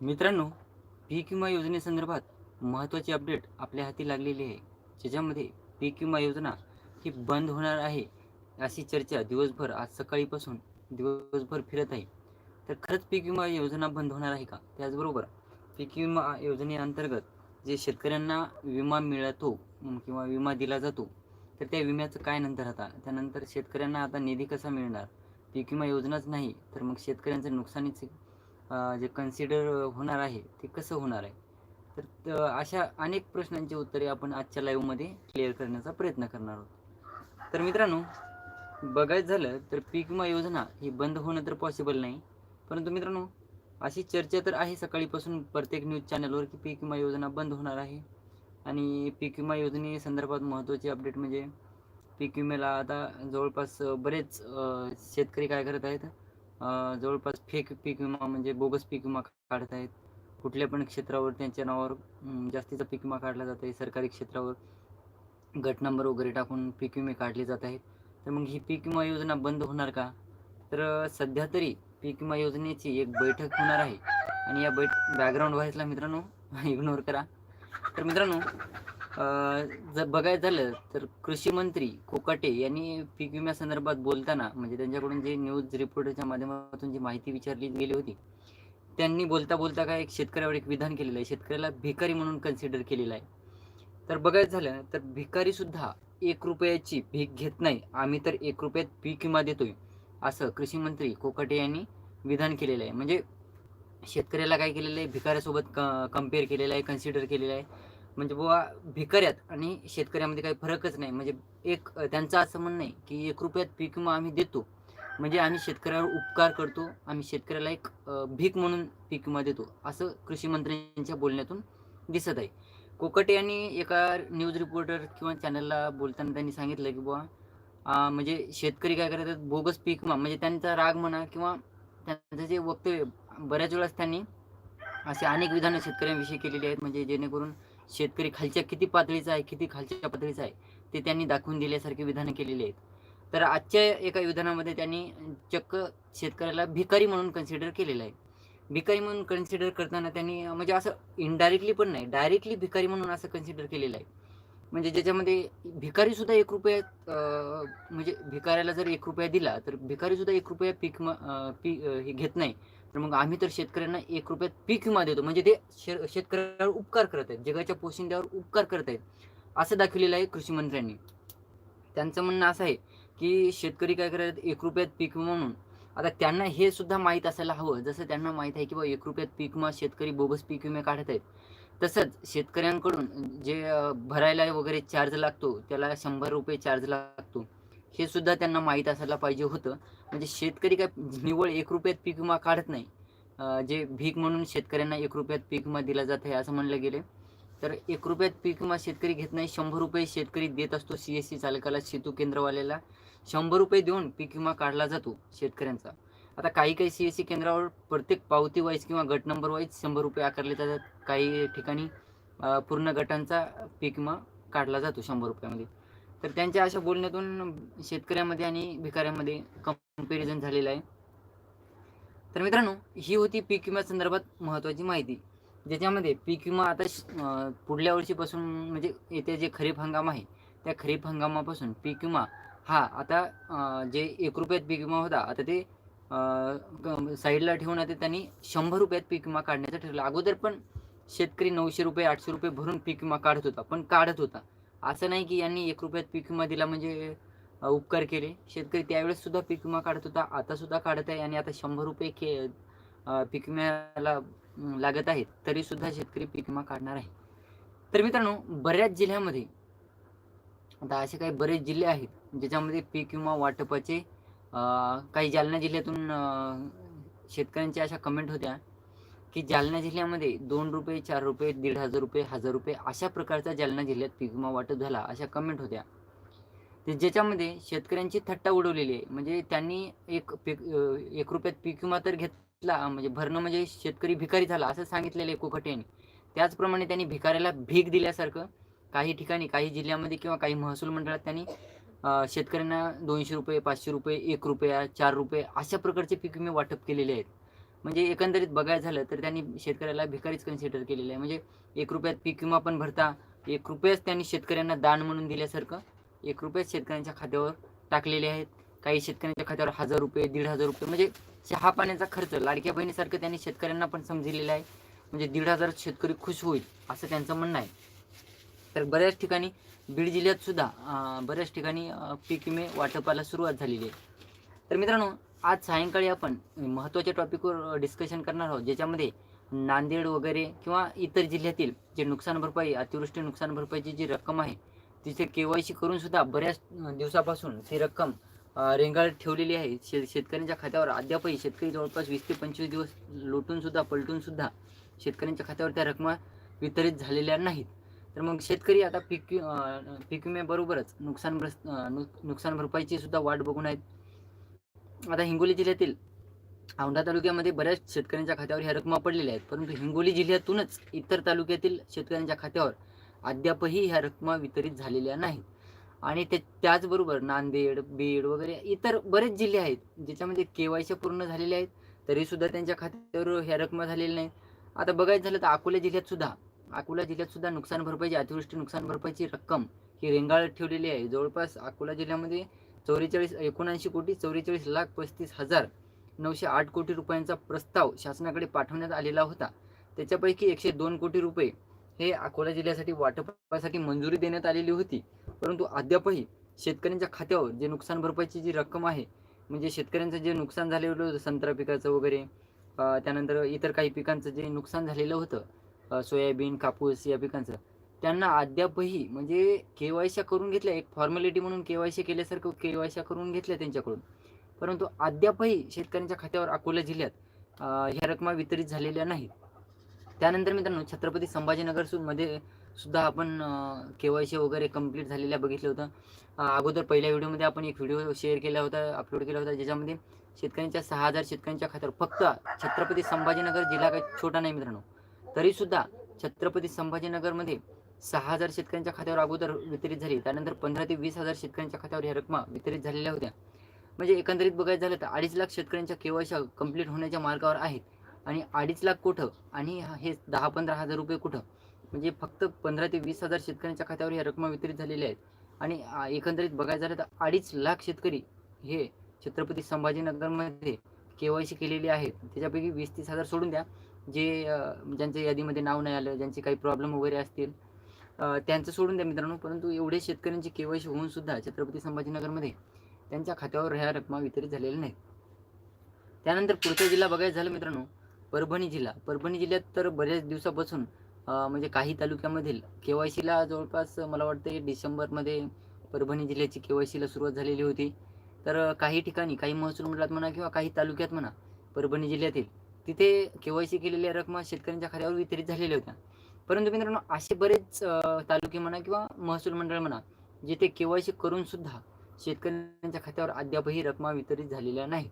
मित्रांनो पीक विमा योजनेसंदर्भात महत्त्वाची अपडेट आपल्या हाती लागलेली आहे. ज्याच्यामध्ये पीक विमा योजना ही बंद होणार आहे अशी चर्चा दिवसभर आज सकाळीपासून दिवसभर फिरत आहे. तर खरंच पीक विमा योजना बंद होणार आहे का? त्याचबरोबर पीक विमा योजनेअंतर्गत जे शेतकऱ्यांना विमा मिळतो किंवा विमा दिला जातो तर त्या विम्याचं काय नंतर आता? त्यानंतर शेतकऱ्यांना आता निधी कसा मिळणार? पीक विमा योजनाच नाही तर मग शेतकऱ्यांचं नुकसानीचे जे कन्सिडर होणार आहे ते कसं होणार आहे? तर त- अशा अनेक प्रश्नांची उत्तरे आपण आजच्या लाईव्हमध्ये क्लिअर करण्याचा प्रयत्न करणार आहोत. तर मित्रांनो बघायचं झालं तर पीक विमा योजना ही बंद होणं तर पॉसिबल नाही. परंतु मित्रांनो अशी चर्चा तर आहे सकाळीपासून प्रत्येक न्यूज चॅनलवर की पीक विमा योजना बंद होणार आहे. आणि पीक विमा योजनेसंदर्भात महत्त्वाची अपडेट म्हणजे पीक विम्याला आता जवळपास बरेच शेतकरी काय करत आहेत जवळपास फेक पीक विमा म्हणजे बोगस पीक विमा काढत आहेत. कुठल्या पण क्षेत्रावर त्यांच्या नावावर जास्तीचा पीक विमा काढला जात आहे सरकारी क्षेत्रावर. गट नंबर वगैरे टाकून पीक विमे काढले जात आहेत. तर मग ही पीक विमा योजना बंद होणार का? तर सध्या तरी पीक विमा योजनेची एक बैठक होणार आहे. आणि या बैठ बॅकग्राऊंड व्हायसला मित्रांनो इग्नोर करा. तर मित्रांनो जर बघायचं झालं तर कृषी मंत्री कोकाटे यांनी पीक विम्यासंदर्भात बोलताना म्हणजे त्यांच्याकडून जे न्यूज रिपोर्टरच्या माध्यमातून जी माहिती विचारली गेली होती त्यांनी बोलता बोलता काय एक शेतकऱ्यावर एक विधान केलेलं आहे. शेतकऱ्याला भिकारी म्हणून कन्सिडर केलेलं आहे. तर बघायचं झालं तर भिकारी सुद्धा एक रुपयाची भीक घेत नाही. आम्ही तर एक रुपयात पीक विमा देतोय असं कृषी मंत्री कोकाटे यांनी विधान केलेलं आहे. म्हणजे शेतकऱ्याला काय केलेलं आहे? भिकाऱ्यासोबत क कंपेअर केलेलं आहे कन्सिडर केलेलं आहे. म्हणजे बुवा भिकाऱ्यात आणि शेतकऱ्यामध्ये काही फरकच नाही. म्हणजे एक त्यांचं असं म्हणणं आहे की एक रुपयात पीक विमा आम्ही देतो. म्हणजे आम्ही शेतकऱ्यावर उपकार करतो. आम्ही शेतकऱ्याला एक भीक म्हणून पीक विमा देतो. असं कृषी मंत्र्यांच्या बोलण्यातून दिसत आहे. कोकटे यांनी एका न्यूज रिपोर्टर किंवा चॅनलला बोलताना त्यांनी सांगितलं की बुवा म्हणजे शेतकरी काय करतात बोगस पीक विमा म्हणजे त्यांचा राग म्हणा किंवा त्यांचं जे वक्तव्य बऱ्याच वेळेस त्यांनी असे अनेक विधानं शेतकऱ्यांविषयी केलेली आहेत. म्हणजे जेणेकरून शेतकरी खालच्या किती पातळीचा आहे किती खालच्या पातळीचा आहे ते त्यांनी दाखवून दिल्यासारखे विधानं केलेली आहेत. तर आजच्या एका विधानामध्ये त्यांनी चक्क शेतकऱ्याला भिकारी म्हणून कन्सिडर केलेलं आहे. भिकारी म्हणून कन्सिडर करताना त्यांनी म्हणजे असं इनडायरेक्टली पण नाही डायरेक्टली भिकारी म्हणून असं कन्सिडर केलेलं आहे. म्हणजे ज्याच्यामध्ये भिकारी सुद्धा एक रुपयात म्हणजे भिकाऱ्याला जर एक रुपया दिला तर भिकारी सुद्धा एक रुपया पीक म पीक हे घेत नाही. तर मग आम्ही तर शेतकऱ्यांना एक रुपयात पीक विमा देतो. म्हणजे ते शे शेतकऱ्यावर उपकार करत आहेत. जगाच्या पोशिंद्यावर उपकार करत आहेत. असं दाखवलेलं आहे कृषी मंत्र्यांनी. त्यांचं म्हणणं असं आहे की शेतकरी काय करत एक रुपयात पीक विमा म्हणून. आता त्यांना हे सुद्धा माहीत असायला हवं. जसं त्यांना माहीत आहे की बाबा एक रुपयात पीक विमा शेतकरी बोगस पीक विमे काढत आहेत. तसंच शेतकऱ्यांकडून जे भरायला वगैरे चार्ज लागतो त्याला शंभर रुपये चार्ज लागतो. हे सुद्धा त्यांना माहीत असायला पाहिजे होतं. म्हणजे शेतकरी काय निव्वळ एक रुपयात पीक विमा काढत नाही. जे भीक म्हणून शेतकऱ्यांना एक रुपयात पीक विमा दिला जात आहे असं म्हणलं गेले तर एक रुपयात पीक विमा शेतकरी घेत नाही शंभर रुपये शेतकरी देत असतो सी एस सी चालकाला सेतू केंद्रवाल्याला. शंभर रुपये देऊन पीक विमा काढला जातो शेतकऱ्यांचा. आता काही काही सी एस सी केंद्रावर प्रत्येक पावती वाईज किंवा गट नंबर वाईज शंभर रुपये आकारले जातात. काही ठिकाणी पूर्ण गटांचा पीक विमा काढला जातो शंभर रुपयामध्ये. तर त्यांच्या अशा बोलण्यातून शेतकऱ्यामध्ये आणि भिकाऱ्यामध्ये कंपॅरिझन झालेलं आहे. तर मित्रांनो ही होती पीक विमा संदर्भात महत्त्वाची माहिती. ज्याच्यामध्ये पीक विमा आता पुढल्या वर्षीपासून म्हणजे येत्या जे खरीप हंगाम आहे त्या खरीप हंगामापासून पीक विमा हा आता जे एक रुपयात पीक विमा होता आता ते साईडला ठेवून आता त्यांनी शंभर रुपयात पीक विमा काढण्याचं ठरलं. अगोदर पण शेतकरी नऊशे रुपये आठशे रुपये भरून पीक विमा काढत होता पण काढत होता. असं नाही की यांनी एक रुपयात पीक विमा दिला म्हणजे उपकार केले. शेतकरी त्यावेळेस सुद्धा पीक विमा काढत होता आता सुद्धा काढत आहे आणि आता शंभर रुपये के पीक विम्याला लागत आहेत तरी सुद्धा शेतकरी पीक विमा काढणार आहे. तर मित्रांनो बऱ्याच जिल्ह्यामध्ये आता असे काही बरेच जिल्हे आहेत ज्याच्यामध्ये पीक विमा वाटपाचे काही जालना जिल्ह्यातून शेतकऱ्यांच्या अशा कमेंट होत्या की जालना जिल्ह्यामध्ये दोन रुपये चार रुपये दीड हजार रुपये हजार रुपये अशा प्रकारचा जालना जिल्ह्यात पीक विमा वाटप झाला अशा कमेंट होत्या. ते ज्याच्यामध्ये शेतकऱ्यांची थट्टा उडवलेली आहे. म्हणजे त्यांनी एक पीक एक रुपयात पीक विमा तर घेतला म्हणजे भरणं म्हणजे शेतकरी भिकारी झाला असं सांगितलेलं आहे कोकटे यांनी. त्याचप्रमाणे त्यांनी भिकाऱ्याला भीक दिल्यासारखं काही ठिकाणी काही जिल्ह्यामध्ये किंवा काही महसूल मंडळात त्यांनी शेतकऱ्यांना दोनशे रुपये पाचशे रुपये एक रुपया चार रुपये अशा प्रकारचे पीक विमे वाटप केलेले आहेत. म्हणजे एकंदरीत बघायचं झालं तर त्यांनी शेतकऱ्याला भिकारीच कन्सिडर केलेलं आहे. म्हणजे एक रुपयात पीक विमा पण भरता एक रुपयाच त्यांनी शेतकऱ्यांना दान म्हणून दिल्यासारखं एक रुपयाच शेतकऱ्यांच्या खात्यावर टाकलेले आहेत. काही शेतकऱ्यांच्या खात्यावर हजार रुपये दीड हजार रुपये म्हणजे चहा पाण्याचा खर्च लाडक्या बहिणीसारखं त्यांनी शेतकऱ्यांना पण समजलेलं आहे. म्हणजे दीड हजार शेतकरी खुश होईल असं त्यांचं म्हणणं आहे. तर बऱ्याच ठिकाणी बीड जिल्ह्यात सुद्धा बऱ्याच ठिकाणी पीक विमे वाटपाला सुरुवात झालेली आहे. तर मित्रांनो आज सायंकाळी आपण महत्त्वाच्या टॉपिकवर डिस्कशन करणार आहोत ज्याच्यामध्ये नांदेड वगैरे किंवा इतर जिल्ह्यातील जे नुकसान भरपाई अतिवृष्टी नुकसान भरपाईची जी रक्कम आहे तिथे के वाय सी करूनसुद्धा बऱ्याच दिवसापासून ती रक्कम रेंगाळ ठेवलेली आहे. शे शेतकऱ्यांच्या खात्यावर अद्यापही शेतकरी जवळपास वीस ते पंचवीस दिवस लुटूनसुद्धा पलटूनसुद्धा शेतकऱ्यांच्या खात्यावर त्या रकमा वितरित झालेल्या नाहीत. तर मग शेतकरी आता पीक पीक विम्याबरोबरच नुकसान भ्रस- नुकसान भरपाईची सुद्धा वाट बघून आहेत. आता हिंगोली जिल्ह्यातील औंढा तालुक्यामध्ये बऱ्याच शेतकऱ्यांच्या खात्यावर ह्या रकमा पडलेल्या आहेत. परंतु हिंगोली जिल्ह्यातूनच इतर तालुक्यातील शेतकऱ्यांच्या खात्यावर अद्यापही ह्या रकमा वितरित झालेल्या नाहीत. आणि ते त्याचबरोबर नांदेड बीड वगैरे इतर बरेच जिल्हे आहेत ज्याच्यामध्ये के पूर्ण झालेले आहेत. तरीसुद्धा त्यांच्या खात्यावर ह्या रकमा झालेल्या नाहीत आता बघायचं झालं तर अकोला जिल्ह्यात सुद्धा अकोला जिल्ह्यात सुद्धा नुकसान भरपाईची अतिवृष्टी नुकसान भरपाईची रक्कम ही रेंगाळत ठेवलेली आहे. जवळपास अकोला जिल्ह्यामध्ये चौवेचाळीस एकोणऐंशी कोटी चौवेचाळीस लाख पस्तीस हजार नऊशे आठ कोटी रुपयांचा प्रस्ताव शासनाकडे पाठवण्यात आलेला होता. त्याच्यापैकी एकशे दोन कोटी रुपये हे अकोला जिल्ह्यासाठी वाटपासाठी मंजुरी देण्यात आलेली होती. परंतु अद्यापही शेतकऱ्यांच्या खात्यावर जे नुकसान भरपाईची जी रक्कम आहे म्हणजे शेतकऱ्यांचं जे नुकसान झालेलं होतं संत्रा पिकाचं वगैरे त्यानंतर इतर काही पिकांचं जे नुकसान झालेलं होतं सोयाबीन कापूस या पिकांचं त्यांना अद्यापही म्हणजे केवायशा करून घेतल्या एक फॉर्मॅलिटी म्हणून केवायशा केल्यासारखं केवायशा करून घेतल्या त्यांच्याकडून. परंतु अद्यापही शेतकऱ्यांच्या खात्यावर अकोला जिल्ह्यात ह्या रकमा वितरित झालेल्या नाहीत. त्यानंतर मित्रांनो छत्रपती संभाजीनगरमध्ये सुद्धा आपण केवायसी वगैरे कंप्लीट झालेल्या बघितलं होतं अगोदर पहिल्या व्हिडिओमध्ये आपण एक व्हिडिओ शेअर केला होता अपलोड केला होता ज्याच्यामध्ये शेतकऱ्यांच्या सहा हजार शेतकऱ्यांच्या खात्यावर फक्त छत्रपती संभाजीनगर जिल्हा काही छोटा नाही मित्रांनो. तरीसुद्धा छत्रपती संभाजीनगरमध्ये सहा हजार शेतकऱ्यांच्या खात्यावर अगोदर वितरित झाली. त्यानंतर पंधरा ते वीस हजार शेतकऱ्यांच्या खात्यावर ह्या रकमा वितरित झालेल्या होत्या. म्हणजे एकंदरीत बघायचं झालं तर अडीच लाख शेतकऱ्यांच्या केवायशा कंप्लीट होण्याच्या मार्गावर आहेत. आणि अडीच लाख कुठं? आणि हे दहा पंधरा हजार रुपये कुठं? म्हणजे फक्त पंधरा ते वीस हजार शेतकऱ्यांच्या खात्यावर ह्या रकमा वितरित झालेल्या आहेत. आणि एकंदरीत बघायचं झालं तर अडीच लाख शेतकरी हे छत्रपती संभाजीनगरमध्ये केवायसी केलेली आहेत. त्याच्यापैकी वीस तीस हजार सोडून द्या. जे ज्यांच्या यादीमध्ये नाव नाही आलं ज्यांचे काही प्रॉब्लेम वगैरे असतील त्यांचं सोडून द्या मित्रांनो. परंतु एवढे शेतकऱ्यांची केवायसी होऊन सुद्धा छत्रपती संभाजीनगरमध्ये त्यांच्या खात्यावर ह्या रकमा वितरित झालेल्या नाहीत. त्यानंतर पुढचा जिल्हा बघायचं झालं मित्रांनो परभणी जिल्हा. परभणी जिल्ह्यात तर बऱ्याच दिवसापासून म्हणजे काही तालुक्यामधील के वाय सीला जवळपास मला वाटतं डिसेंबरमध्ये परभणी जिल्ह्याची के वाय सीला सुरुवात झालेली होती. तर काही ठिकाणी काही महसूल मंडळात म्हणा किंवा काही तालुक्यात म्हणा परभणी जिल्ह्यातील तिथे के वाय सी केलेल्या रकमा शेतकऱ्यांच्या खात्यावर वितरित झालेल्या होत्या. परंतु मित्रांनो असे बरेच तालुके म्हणा किंवा महसूल मंडळ म्हणा जिथे के वाय सी करून सुद्धा शेतकऱ्यांच्या खात्यावर अद्यापही रकमा वितरित झालेल्या नाही.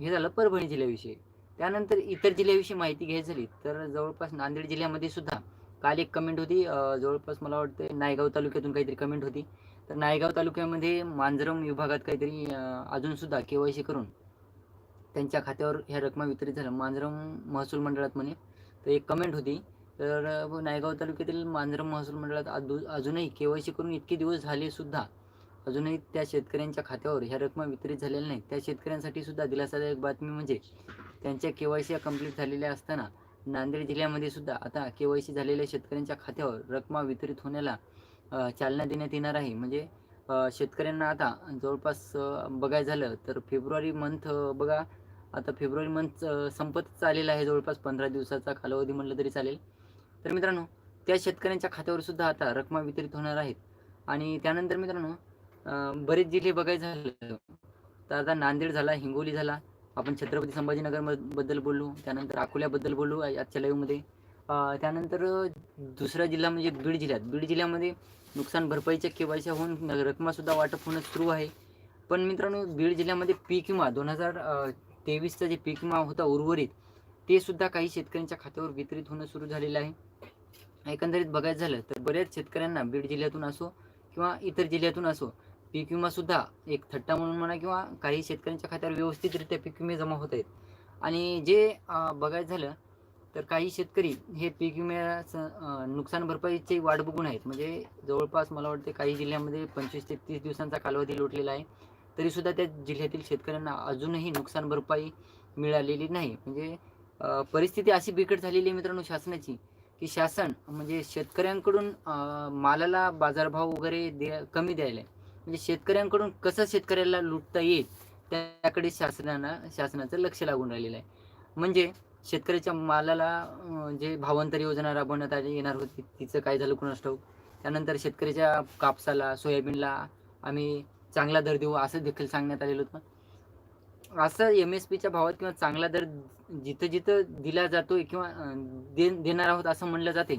हे झालं परभणी जिल्ह्याविषयी. त्यानंतर इतर जिल्ह्याविषयी माहिती घ्यायची झाली तर जवळपास नांदेड जिल्ह्यामध्ये सुद्धा काल एक कमेंट होती जवळपास मला वाटतं नायगाव तालुक्यातून काहीतरी कमेंट होती. तर नायगाव तालुक्यामध्ये मांजरम विभागात काहीतरी अजून अजूनसुद्धा के वाय सी करून त्यांच्या खात्यावर ह्या रकमा वितरित झाल्या. मांजरम महसूल मंडळात म्हणे तर एक कमेंट होती तर नायगाव तालुक्यातील मांजरम महसूल मंडळात अजू अजूनही के वाय सी करून इतके दिवस झाले सुद्धा अजूनही त्या शेतकऱ्यांच्या खात्यावर ह्या रकमा वितरित झालेल्या नाहीत त्या शेतकऱ्यांसाठी सुद्धा दिलासादायक बातमी म्हणजे त्यांच्या के वाय सी कंप्लीट झालेल्या असताना नांदेड जिल्ह्यामध्ये सुद्धा आता के वाय सी झालेल्या शेतकऱ्यांच्या खात्यावर रकमा वितरित होण्याला चालना देण्यात येणार आहे. म्हणजे शेतकऱ्यांना आता जवळपास बघाय बघायचं झालं तर फेब्रुवारी मंथ बघा आता फेब्रुवारी मंथ संपतच आलेला आहे. जवळपास पंधरा दिवसाचा कालावधी म्हटलं तरी चालेल. तर मित्रांनो त्या शेतकऱ्यांच्या खात्यावर सुद्धा आता रकमा वितरित होणार आहेत. आणि त्यानंतर मित्रांनो बरेच जिल्हे बघायचं झालं. तर आता नांदेड झाला हिंगोली झाला. आपण छत्रपती संभाजीनगरबद्दल बोललो त्यानंतर अकोल्याबद्दल बोललो आजच्या लाईव्हमध्ये त्यानंतर दुसरा जिल्हा म्हणजे बीड जिल्ह्यात. बीड जिल्ह्यामध्ये नुकसान भरपाईच्या केवायच्या होऊन रकमासुद्धा वाटप होणं सुरू आहे. पण मित्रांनो बीड जिल्ह्यामध्ये पीक विमा दोन हजार तेवीसचा जे पीक विमा होता उर्वरित ते सुद्धा काही शेतकऱ्यांच्या खात्यावर वितरित होणं सुरू झालेलं आहे. एकंदरीत बघायचं झालं तर बऱ्याच शेतकऱ्यांना बीड जिल्ह्यातून असो किंवा इतर जिल्ह्यातून असो पीक विमासुद्धा एक थट्टा म्हणून म्हणा किंवा काही शेतकऱ्यांच्या खात्यावर व्यवस्थितरित्या पीक विमे जमा होत आहेत. आणि जे बघायचं झालं तर काही शेतकरी हे पीक विम्याचं नुकसान भरपाईची वाट बघून आहेत. म्हणजे जवळपास मला वाटते काही जिल्ह्यामध्ये पंचवीस ते तीस दिवसांचा कालावधी लोटलेला आहे. तरीसुद्धा त्या जिल्ह्यातील शेतकऱ्यांना अजूनही नुकसान भरपाई मिळालेली नाही. म्हणजे परिस्थिती अशी बिकट झालेली आहे मित्रांनो शासनाची की शासन म्हणजे शेतकऱ्यांकडून मालाला बाजारभाव वगैरे दे कमी द्यायला आहे. म्हणजे शेतकऱ्यांकडून कसं शेतकऱ्याला लुटता येईल त्याकडे शासनानं शासनाचं लक्ष लागून राहिलेलं आहे. म्हणजे शेतकऱ्याच्या मालाला जे भावांतर योजना राबवण्यात आली येणार होती तिचं काय झालं कुणास ठाऊक? त्यानंतर शेतकऱ्याच्या कापसाला सोयाबीनला आम्ही चांगला दर देऊ असं देखील सांगण्यात आलेलं होतं. असं एम एस पीच्या भावात किंवा चांगला दर जिथं जिथं दिला जातो किंवा दे देणार आहोत असं म्हणलं जाते.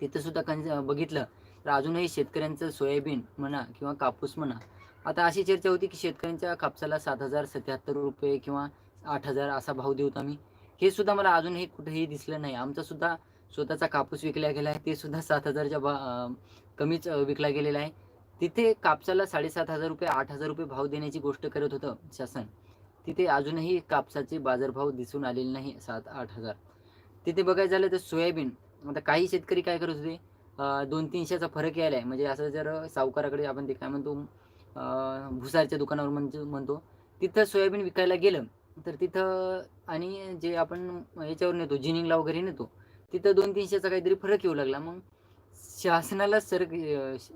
तिथं सुद्धा कन बघितलं तर अजूनही शेतकऱ्यांचं सोयाबीन म्हणा किंवा कापूस म्हणा आता अशी चर्चा होती की शेतकऱ्यांच्या कापसाला सात हजार सत्याहत्तर रुपये किंवा आठ हजार असा भाव देऊत आम्ही. हे सुद्धा मला अजूनही कुठेही दिसलं नाही. आमचा सुद्धा स्वतःचा कापूस विकला गेला आहे ते सुद्धा सात हजारच्या भा कमीच विकला गेलेला आहे. तिथे कापसाला साडेसात हजार रुपये आठ हजार रुपये भाव देण्याची गोष्ट करत होतं शासन. तिथे अजूनही कापसाचे बाजारभाव दिसून आलेले नाही सात आठ हजार. तिथे बघायचं झालं तर सोयाबीन आता काही शेतकरी काय करत होते दोन तीनशेचा फरक यायला आहे म्हणजे असं जर सावकाराकडे आपण ते काय म्हणतो भुसारच्या दुकानावर म्हणजे म्हणतो तिथं सोयाबीन विकायला गेलं तर तिथं आणि जे आपण याच्यावर नेतो जिनिंगला वगैरे नेतो तिथं दोन तीनशेचा काहीतरी फरक येऊ लागला. मग शासनाला सर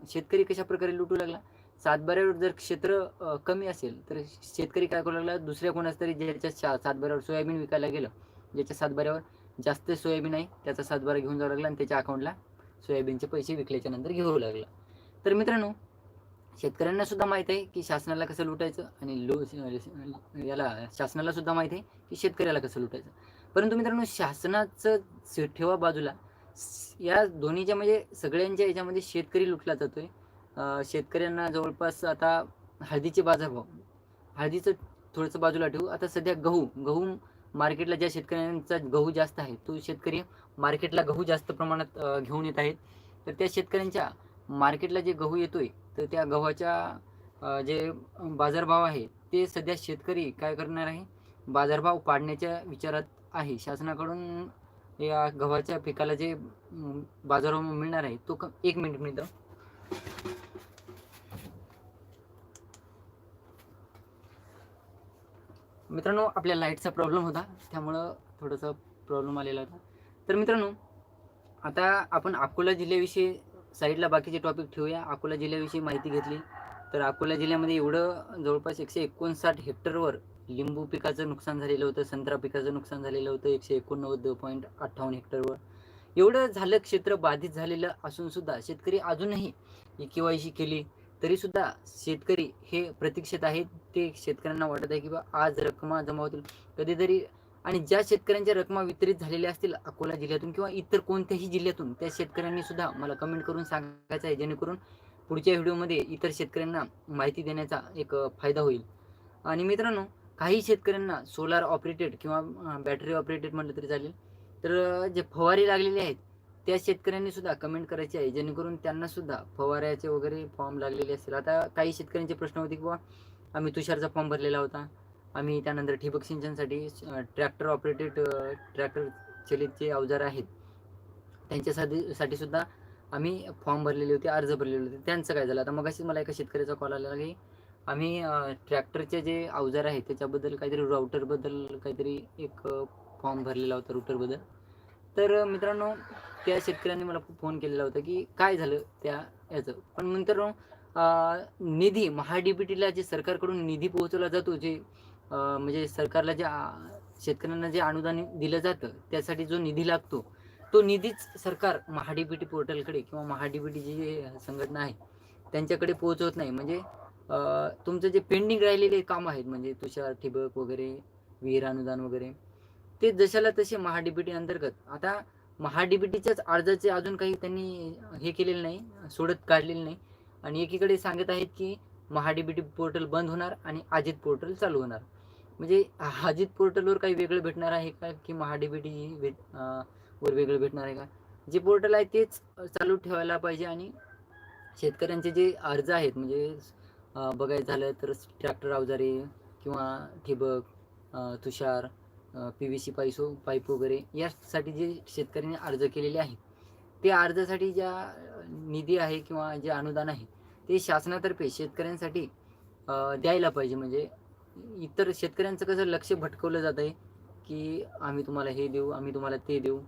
शेतकरी कशा प्रकारे लुटू लागला? सातबाऱ्यावर जर क्षेत्र कमी असेल तर शेतकरी काय करू लागला? दुसऱ्या कोणाच तरी ज्याच्या शा सातबाऱ्यावर सोयाबीन विकायला गेलं ज्याच्या सातबाऱ्यावर जास्त सोयाबीन आहे त्याचा सातबारा घेऊन जावं लागला आणि त्याच्या अकाउंटला सोयाबीनचे पैसे विकल्याच्या नंतर घेऊ लागला. तर मित्रांनो शेतकऱ्यांना सुद्धा माहीत आहे की शासनाला कसं लुटायचं आणि लो याला शासनाला सुद्धा माहीत आहे की शेतकऱ्याला कसं लुटायचं. परंतु मित्रांनो शासनाचं ठेवा बाजूला या दोन्हीच्या म्हणजे सगळ्यांच्या याच्यामध्ये शेतकरी लुटला जातोय. शेतकऱ्यांना जवळपास आता हळदीचे बाजारभाव हळदीचं थोडंसं बाजूला ठेवू. आता सध्या गहू गहू मार्केटला ज्या शेतकऱ्यांचा गहू जास्त आहे तो शेतकरी मार्केटला गहू जास्त प्रमाणात घेऊन येत आहेत. तर त्या शेतकऱ्यांच्या मार्केटला जे गहू येतोय तर त्या गव्हाच्या जे बाजारभाव आहे ते सध्या शेतकरी काय करणार आहे? बाजारभाव पाडण्याच्या विचारात आहे. शासनाकडून या गव्हाच्या पिकाला जे बाजारभाव मिळणार आहे तो क एक मिनिट मिळतं मित्रांनो आपल्या लाईटचा प्रॉब्लेम होता. त्यामुळं थोडंसं प्रॉब्लेम आलेला होता. तर मित्रांनो आता आपण अकोला जिल्ह्याविषयी साईडला बाकीचे टॉपिक ठेवूया. अकोला जिल्ह्याविषयी माहिती घेतली तर अकोला जिल्ह्यामध्ये एवढं जवळपास एकशे एकोणसाठ हेक्टरवर लिंबू पिकाचं नुकसान झालेलं होतं संत्रा पिकाचं नुकसान झालेलं होतं. एकशे एकोणनव्वद पॉईंट अठ्ठावन्न हेक्टरवर. एवढं झालं क्षेत्र बाधित झालेलं असून सुद्धा शेतकरी अजूनही के वाय सी केली तरीसुद्धा शेतकरी हे प्रतीक्षेत आहेत. ते शेतकऱ्यांना वाटत आहे की बा आज रकमा जमा होतील कधीतरी आणि ज्या शेतकऱ्यांच्या रकमा वितरित झालेल्या असतील अकोला जिल्ह्यातून किंवा इतर कोणत्याही जिल्ह्यातून त्या शेतकऱ्यांनी सुद्धा मला कमेंट करून सांगायचं आहे जेणेकरून पुढच्या व्हिडिओमध्ये इतर शेतकऱ्यांना माहिती देण्याचा एक फायदा होईल. आणि मित्रांनो काही शेतकऱ्यांना सोलार ऑपरेटेड किंवा बॅटरी ऑपरेटेड म्हटलं तरी चालेल. तर जे फवारे लागलेले आहेत त्या शेतकऱ्यांनी सुद्धा कमेंट करायची आहे. जेणेकरून त्यांना सुद्धा फवाऱ्याचे वगैरे फॉर्म लागलेले असतील. आता काही शेतकऱ्यांचे प्रश्न होते की बुवा आम्ही तुषारचा फॉर्म भरलेला होता. आम्ही त्यानंतर ठिबक सिंचनसाठी ट्रॅक्टर ऑपरेटेड ट्रॅक्टर चलित जे अवजार आहेत त्यांच्यासाठी साठी सुद्धा आम्ही फॉर्म भरलेले होते अर्ज भरलेले होते. त्यांचं काय झालं? आता मग मला एका शेतकऱ्याचा कॉल आलेला की आम्ही ट्रॅक्टरचे जे अवजार आहेत त्याच्याबद्दल काहीतरी राऊटरबद्दल काहीतरी एक फॉर्म भरलेला होता रुटरबद्दल तर मित्रांनो त्या शेतकऱ्यांनी मला फोन केलेला होता की काय झालं त्या याचं? पण मित्रांनो निधी महाडीबीटीला जे सरकारकडून निधी पोहोचवला जातो जे म्हणजे सरकारला जे शेतकऱ्यांना जे अनुदान दिलं जातं त्यासाठी जो निधी लागतो तो निधीच सरकार महाडीबीटी पोर्टलकडे किंवा महाडीबीटी जी संघटना आहे त्यांच्याकडे पोहोचवत नाही. म्हणजे तुमचं जे पेंडिंग राहिलेले काम आहेत म्हणजे तुषार ठिबक वगैरे विहीर अनुदान वगैरे ते जशाला तसे महाडीबीटी अंतर्गत. आता महाडीबीटीच्याच अर्जाचे अजून काही त्यांनी हे केलेलं नाही सोडत काढलेलं नाही. आणि एकीकडे सांगत आहेत की महाडीबीटी पोर्टल बंद होणार आणि अजित पोर्टल चालू होणार. म्हणजे अजित पोर्टलवर काही वेगळं भेटणार आहे का की महाडीबीटी भेट वर वेगळं भेटणार आहे का? जे पोर्टल आहे तेच चालू ठेवायला पाहिजे आणि शेतकऱ्यांचे जे अर्ज आहेत म्हणजे बघायचं झालं तर ट्रॅक्टर अवजारे किंवा ठिबक तुषार पी व्ही सी पाईसो पाईप वगैरे यासाठी जे शेतकऱ्यांनी अर्ज केलेले आहे ते अर्जासाठी ज्या निधी आहे किंवा जे अनुदान आहे ते शासनातर्फे शेतकऱ्यांसाठी द्यायला पाहिजे. म्हणजे इतर शेतकऱ्यांचं कसं लक्ष भटकवलं जात आहे की आम्ही तुम्हाला हे देऊ आम्ही तुम्हाला ते देऊ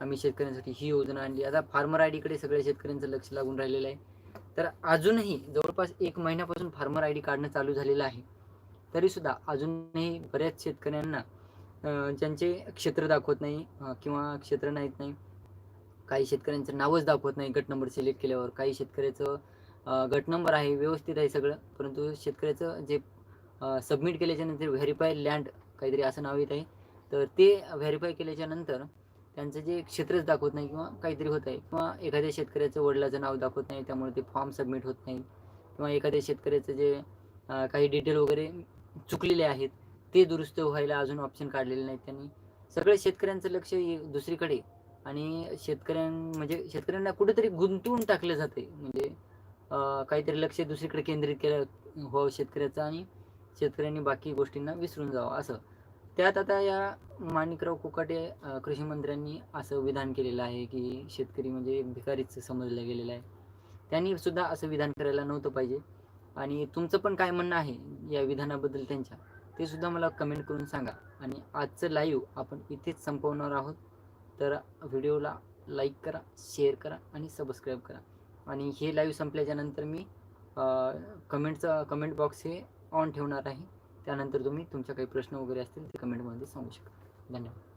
आम्ही शेतकऱ्यांसाठी ही योजना आणली. आता फार्मर आय डीकडे सगळ्या शेतकऱ्यांचं लक्ष लागून राहिलेलं आहे. तर अजूनही जवळपास एक महिन्यापासून फार्मर आय डी काढणं चालू झालेलं आहे. तरीसुद्धा अजूनही बऱ्याच शेतकऱ्यांना ज्यांचे क्षेत्र दाखवत नाही किंवा क्षेत्र नाहीत नाही काही शेतकऱ्यांचं नावच दाखवत नाही गट नंबर सिलेक्ट केल्यावर. काही शेतकऱ्याचं गट नंबर आहे व्यवस्थित आहे सगळं परंतु शेतकऱ्याचं जे सबमिट केल्याच्यानंतर व्हेरीफाय लँड काहीतरी असं नाव येत आहे. तर ते व्हेरीफाय केल्याच्यानंतर त्यांचं जे क्षेत्रच दाखवत नाही किंवा काहीतरी होत आहे किंवा एखाद्या शेतकऱ्याचं वडिलाचं नाव दाखवत नाही त्यामुळे ते फॉर्म सबमिट होत नाही किंवा एखाद्या शेतकऱ्याचं जे काही डिटेल वगैरे चुकलेले आहेत ते दुरुस्त व्हायला अजून ऑप्शन काढलेले नाहीत त्यांनी. सगळं शेतकऱ्यांचं लक्ष हे दुसरीकडे आणि शेतकऱ्यां म्हणजे शेतकऱ्यांना कुठेतरी गुंतवून टाकलं जाते म्हणजे काहीतरी लक्ष दुसरीकडे केंद्रित केलं व्हावं शेतकऱ्याचं आणि शेतकऱ्यांनी बाकी गोष्टींना विसरून जावं असं. त्यात आता या माणिकराव कुकाटे कृषी मंत्र्यांनी असं विधान केलेलं आहे की शेतकरी म्हणजे एक भिकारीच समजलं गेलेलं आहे. त्यांनी सुद्धा असं विधान करायला नव्हतं पाहिजे. आणि तुमचं पण काय म्हणणं आहे या विधानाबद्दल त्यांच्या? ते सुद्धा मला कमेंट करून सांगा. आणि आजचं लाईव्ह आपण इथेच संपवणार आहोत. तर व्हिडिओला लाईक करा शेअर करा आणि सबस्क्राईब करा. आणि हे लाईव्ह संपल्याच्या नंतर मी कमेंटचा कमेंट बॉक्स हे ऑन ठेवणार आहे. त्यानंतर तुम्ही तुमच्या काही प्रश्न वगैरे असतील ते कमेंटमध्ये सांगू शकता. धन्यवाद.